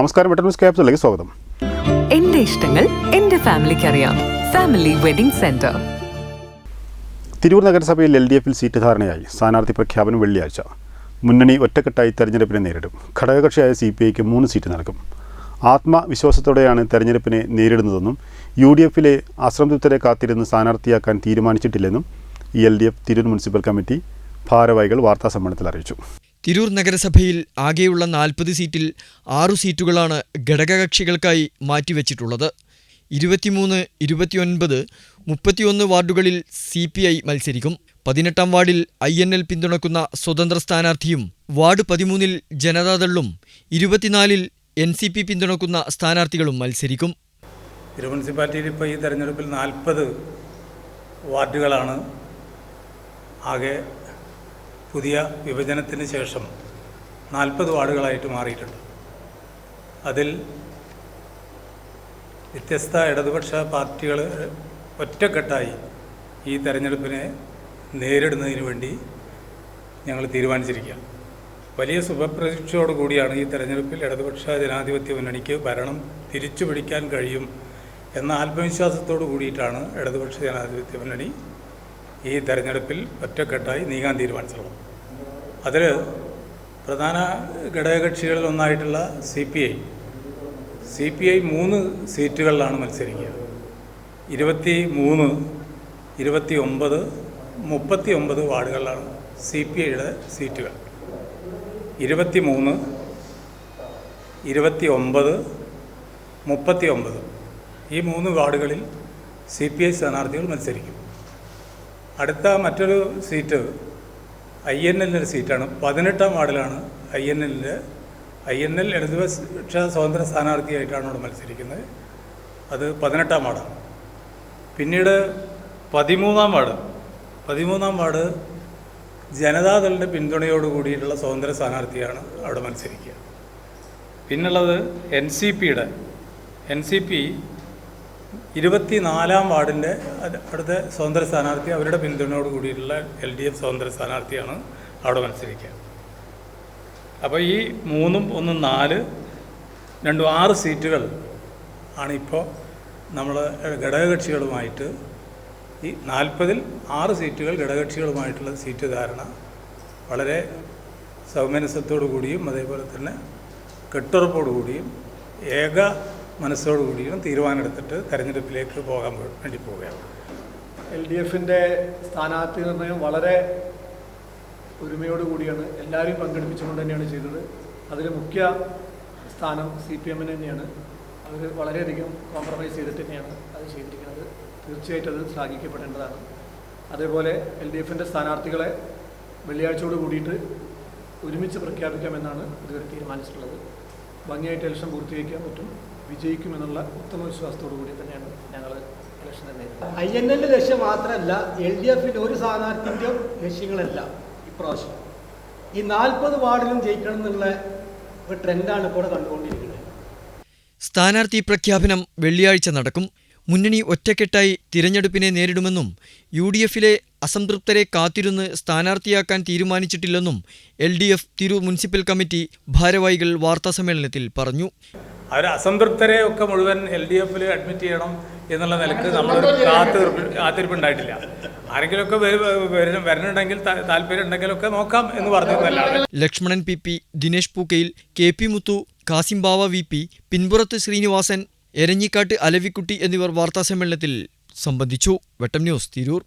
നമസ്കാരം butter news ക്യാപ്സിലേക്ക് സ്വാഗതം. എന്റെ ഇഷ്ടങ്ങൾ എന്റെ ഫാമിലിക്ക് അറിയാം. Family wedding centre. തിരൂർ നഗരസഭയിൽ എൽ ഡി എഫിൽ സീറ്റ് ധാരണയായി. സ്ഥാനാർത്ഥി പ്രഖ്യാപനം വെള്ളിയാഴ്ച. മുന്നണി ഒറ്റക്കെട്ടായി തെരഞ്ഞെടുപ്പിനെ നേരിടും. ഘടകകക്ഷിയായ സി പി ഐക്ക് മൂന്ന് സീറ്റ് നൽകും. ആത്മവിശ്വാസത്തോടെയാണ് തെരഞ്ഞെടുപ്പിനെ നേരിടുന്നതെന്നും യു ഡി എഫിലെ അസംതൃപ്തരെ കാത്തിരുന്ന് സ്ഥാനാർത്ഥിയാക്കാൻ തീരുമാനിച്ചിട്ടില്ലെന്നും L D F Tirur municipal committee ഭാരവാഹികൾ വാർത്താസമ്മേളനത്തിൽ അറിയിച്ചു. തിരൂർ നഗരസഭയിൽ ആകെയുള്ള നാൽപ്പത് സീറ്റിൽ ആറു സീറ്റുകളാണ് ഘടകകക്ഷികൾക്കായി മാറ്റിവെച്ചിട്ടുള്ളത്. ഇരുപത്തിമൂന്ന് ഇരുപത്തിയൊൻപത് മുപ്പത്തിയൊന്ന് വാർഡുകളിൽ സി പി ഐ മത്സരിക്കും. പതിനെട്ടാം വാർഡിൽ ഐ എൻ എൽ പിന്തുണക്കുന്ന സ്വതന്ത്ര സ്ഥാനാർത്ഥിയും വാർഡ് പതിമൂന്നിൽ ജനതാദളും ഇരുപത്തിനാലിൽ എൻ സി പി പിന്തുണക്കുന്ന സ്ഥാനാർത്ഥികളും മത്സരിക്കും. തിരു മുനിസിപ്പാലിറ്റിയിൽ ഇപ്പോൾ ഈ തെരഞ്ഞെടുപ്പിൽ നാൽപ്പത് വാർഡുകളാണ് ആകെ പുതിയ വിഭജനത്തിന് ശേഷം നാൽപ്പത് വാർഡുകളായിട്ട് മാറിയിട്ടുണ്ട്. അതിൽ വ്യത്യസ്ത ഇടതുപക്ഷ പാർട്ടികൾ ഒറ്റക്കെട്ടായി ഈ തെരഞ്ഞെടുപ്പിനെ നേരിടുന്നതിന് വേണ്ടി ഞങ്ങൾ തീരുമാനിച്ചിരിക്കുകയാണ്. വലിയ ശുഭപ്രതീക്ഷയോടു കൂടിയാണ് ഈ തെരഞ്ഞെടുപ്പിൽ ഇടതുപക്ഷ ജനാധിപത്യ മുന്നണിക്ക് ഭരണം തിരിച്ചു പിടിക്കാൻ കഴിയും എന്ന ആത്മവിശ്വാസത്തോടു കൂടിയിട്ടാണ് ഇടതുപക്ഷ ജനാധിപത്യ മുന്നണി ഈ തെരഞ്ഞെടുപ്പിൽ ഒറ്റക്കെട്ടായി നീങ്ങാൻ തീരുമാനിച്ചത് അതിൽ പ്രധാന ഘടകകക്ഷികളിൽ ഒന്നായിട്ടുള്ള C P I. C P I മൂന്ന് സീറ്റുകളിലാണ് മത്സരിക്കുക. ഇരുപത്തി മൂന്ന് ഇരുപത്തി ഒമ്പത് മുപ്പത്തി ഒമ്പത് വാർഡുകളിലാണ് സി പി ഐയുടെ സീറ്റുകൾ. ഇരുപത്തി മൂന്ന് ഇരുപത്തി ഒമ്പത് മുപ്പത്തി ഒമ്പത് ഈ മൂന്ന് വാർഡുകളിൽ സി പി ഐ സ്ഥാനാർത്ഥികൾ മത്സരിക്കും. അടുത്ത മറ്റൊരു സീറ്റ് ഐ എൻ എല്ലിന്റെ സീറ്റാണ്. പതിനെട്ടാം വാർഡിലാണ് ഐ എൻ എല്ലിന്റെ. ഐ എൻ എൽ ഇടതുപക്ഷ സ്വതന്ത്ര സ്ഥാനാർത്ഥിയായിട്ടാണ് അവിടെ മത്സരിക്കുന്നത്. അത് പതിനെട്ടാം വാർഡാണ്. പിന്നീട് പതിമൂന്നാം വാർഡ്. പതിമൂന്നാം വാർഡ് ജനതാദളിന്റെ പിന്തുണയോട് കൂടിയിട്ടുള്ള സ്വതന്ത്ര സ്ഥാനാർത്ഥിയാണ് അവിടെ മത്സരിക്കുക. പിന്നുള്ളത് എൻ സി പിയുടെ. എൻ സി പി ഇരുപത്തിനാലാം വാർഡിന്റെ അവിടുത്തെ സ്വതന്ത്ര സ്ഥാനാർത്ഥി അവരുടെ പിന്തുണയോട് കൂടിയിട്ടുള്ള എൽ ഡി എഫ് സ്വതന്ത്ര സ്ഥാനാർത്ഥിയാണ് അവിടെ മത്സരിക്കുക. അപ്പോൾ ഈ മൂന്നും ഒന്നും നാല് രണ്ടും ആറ് സീറ്റുകൾ ആണിപ്പോൾ നമ്മൾ ഘടകകക്ഷികളുമായിട്ട് ഈ നാൽപ്പതിൽ ആറ് സീറ്റുകൾ ഘടകകക്ഷികളുമായിട്ടുള്ള സീറ്റ് ധാരണ വളരെ സൗമനസ്യത്തോടു കൂടിയും അതേപോലെ തന്നെ കെട്ടുറപ്പോടു കൂടിയും ഏക മനസ്സോടു കൂടിയും തീരുമാനമെടുത്തിട്ട് തെരഞ്ഞെടുപ്പിലേക്ക് പോകാൻ വേണ്ടി പോവുകയാണ്. എൽ ഡി എഫിന്റെ സ്ഥാനാർത്ഥി നിർണയം വളരെ ഒരുമയോട് കൂടിയാണ് എല്ലാവരെയും പങ്കെടുപ്പിച്ചുകൊണ്ട് തന്നെയാണ് ചെയ്തത്. അതിൽ മുഖ്യ സ്ഥാനം സി പി എമ്മിന് തന്നെയാണ്. അവർ വളരെയധികം കോംപ്രമൈസ് ചെയ്തിട്ട് തന്നെയാണ് അത് ചെയ്തിരിക്കുന്നത്. തീർച്ചയായിട്ടും അത് ശ്ലാഘിക്കപ്പെടേണ്ടതാണ്. അതേപോലെ എൽ ഡി എഫിന്റെ സ്ഥാനാർത്ഥികളെ വെള്ളിയാഴ്ചയോട് കൂടിയിട്ട് ഒരുമിച്ച് പ്രഖ്യാപിക്കാമെന്നാണ് ഇതുവരെ തീരുമാനിച്ചിട്ടുള്ളത്. ഭംഗിയായിട്ട് ഇലക്ഷൻ പൂർത്തീകരിക്കാൻ പറ്റും. വിജയിക്കുമെന്നുള്ള ഉത്തമ വിശ്വാസത്തോടു കൂടി തന്നെയാണ് ഞങ്ങൾ നേരിടുന്നത് ഐ എൻ എല്ലിന്റെ ലക്ഷ്യം മാത്രമല്ല എൽ ഡി എഫിന്റെ ഒരു സ്ഥാനാർത്ഥിന്റെയും ലക്ഷ്യങ്ങളല്ല ഇപ്രാവശ്യം. ഈ നാൽപ്പത് വാർഡിലും ജയിക്കണം എന്നുള്ള ഒരു ട്രെൻഡാണ് ഇപ്പോൾ കണ്ടുകൊണ്ടിരിക്കുന്നത്. സ്ഥാനാർത്ഥി പ്രഖ്യാപനം വെള്ളിയാഴ്ച നടക്കും. മുന്നണി ഒറ്റക്കെട്ടായി തിരഞ്ഞെടുപ്പിനെ നേരിടുമെന്നും യു ഡി എഫിലെ അസംതൃപ്തരെ കാത്തിരുന്ന് സ്ഥാനാർത്ഥിയാക്കാൻ തീരുമാനിച്ചിട്ടില്ലെന്നും L D F Tiru municipal committee ഭാരവാഹികൾ വാർത്താസമ്മേളനത്തിൽ പറഞ്ഞു. അവർ അസംതൃപ്തരെ ഒക്കെ മുഴുവൻ എൽ ഡി എഫിൽ അഡ്മിറ്റ് ചെയ്യണം എന്നുള്ള നിലയ്ക്ക് നമ്മൾ കാത്തിരിപ്പ് കാത്തിരിപ്പ് ഉണ്ടായിട്ടില്ല ആരെങ്കിലുമൊക്കെ വരുന്നുണ്ടെങ്കിൽ വരണുണ്ടെങ്കിൽ താല്പര്യം ഉണ്ടെങ്കിലൊക്കെ നോക്കാം എന്ന് പറഞ്ഞതല്ല Lakshmanan P P Dinesh Pookkayil K P Muthu Kasim Bava V P പിൻപുറത്ത് Sreenivasan എരഞ്ഞിക്കാട്ട് Alavikutty എന്നിവർ വാർത്താ സമ്മേളനത്തിൽ സംബന്ധിച്ചു. വെട്ടം ന്യൂസ് തിരൂർ.